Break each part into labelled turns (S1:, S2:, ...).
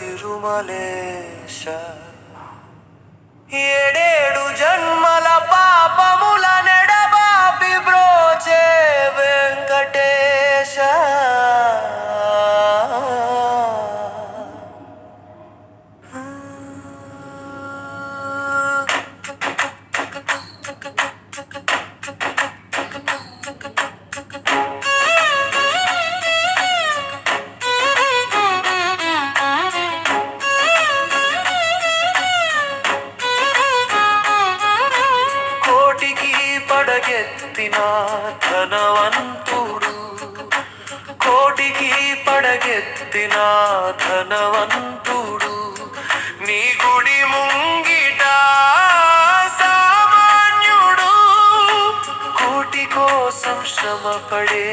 S1: తిరుమలేశ. ఏడేడు జన్మల పాపముల నెడబాపి ఎత్తిన ధనవంతుడు కోటికి పడగెత్తిన ధనవంతుడు. నీ గుడి ముంగిట సామాన్యుడు. కోటి కోసం శ్రమపడే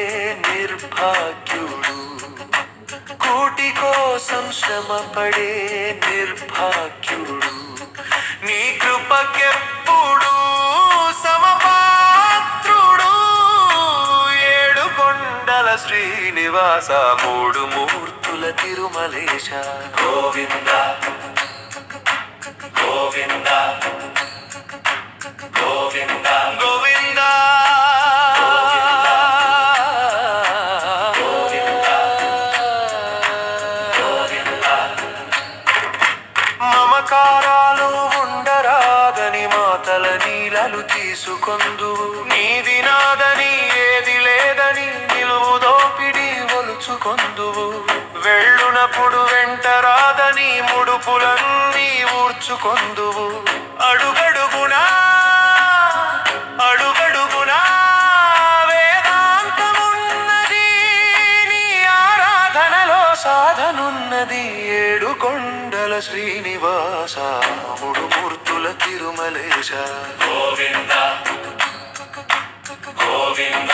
S1: నిర్భాగ్యుడు. కోటి కోసం శ్రమపడే నిర్భాగ్యుడు. నీ కృపకెప్ప శ్రీనివాస మూడు మూర్తుల తిరుమలేశ. గోవింద గోవింద గోవింద గోవింద. మమకారాలు ఉండరాదని మాతల నీలలు తీసుకొందు. నీది ఒలుచుకొందువు వెళ్ళునప్పుడు వెంటరాదని ముడుపులన్నీ ఊర్చుకొందువు. అడుగడుగునా అడుగడుగునా వేదాంతమున్నది నీ ఆరాధనలో సాధనున్నది ఏడు కొండల శ్రీనివాస మూడు మూర్తుల తిరుమలేశ. గోవింద గోవింద.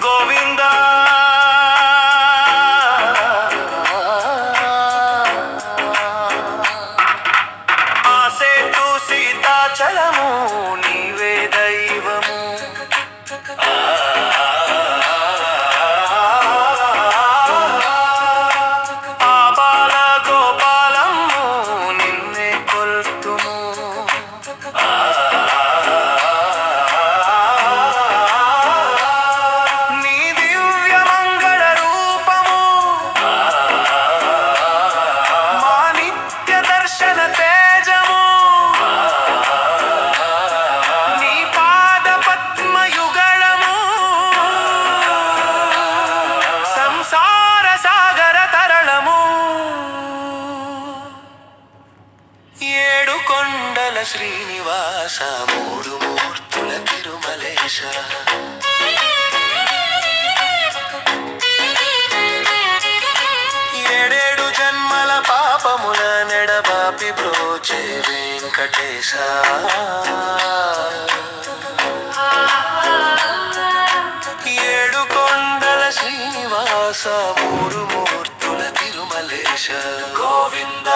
S1: గోవింద ఏడు కొండల శ్రీనివాస మూడు మూర్తుల తిరుమలేశ. ఏడేడు జన్మల పాపముల నెడబాపి బ్రోచే వెంకటేశ. ఏడు కొండల శ్రీనివాస మూడు మూర్తుల తిరుమలేశ. గోవింద